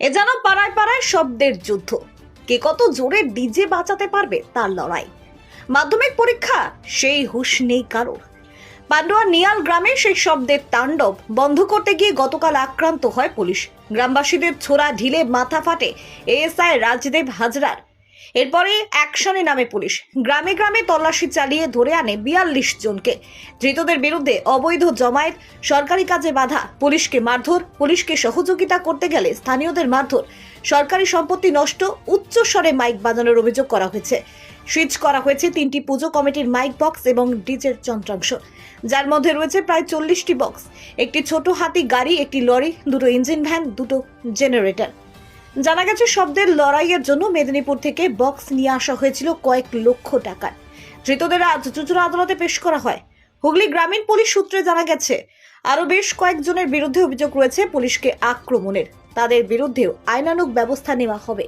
এ যেন পাড়ায় পাড়ায় শব্দের যুদ্ধ। কে কত জোরে ডিজে বাঁচাতে পারবে তার লড়াই? মাধ্যমিক পরীক্ষা, সেই হুশ নেই কারোর। পান্ডুয়া নিয়াল গ্রামে সেই শব্দের তাণ্ডব বন্ধ করতে গিয়ে গতকাল আক্রান্ত হয় পুলিশ। গ্রামবাসীদের ছোড়া ঢিলে মাথা ফাটে এএসআই রাজদেব হাজরার। এরপরে অ্যাকশনে নামে পুলিশ। গ্রামে গ্রামে তল্লাশি চালিয়ে ধরে আনে বিয়াল্লিশ জনকে। ধৃতদের বিরুদ্ধে অবৈধ জমায়েত, সরকারি কাজে বাধা, পুলিশকে মারধর, পুলিশকে সহযোগিতা করতে গেলে স্থানীয়দের মারধর। সরকারি সম্পত্তি নষ্ট, উচ্চ স্বরে মাইক বাজানোর অভিযোগ করা হয়েছে। সুইচ করা হয়েছে তিনটি পুজো কমিটির মাইক বক্স এবং ডিজের যন্ত্রাংশ। যার মধ্যে রয়েছে প্রায় চল্লিশটি বক্স। একটি ছোট হাতি গাড়ি, একটি লরি, দুটো ইঞ্জিন ভ্যান, দুটো জেনারেটর। জানা গেছে, শব্দের লড়াইয়ের জন্য মেদিনীপুর থেকে বক্স নিয়ে আসা হয়েছিল কয়েক লক্ষ টাকার ধৃতদের আজ চুচুড়া আদালতে পেশ করা হয়। হুগলি গ্রামীণ পুলিশ সূত্রে জানা গেছে, আরও বেশ কয়েকজনের বিরুদ্ধে অভিযোগ রয়েছে পুলিশকে আক্রমণের। তাদের বিরুদ্ধেও আইনানুক ব্যবস্থা নেওয়া হবে।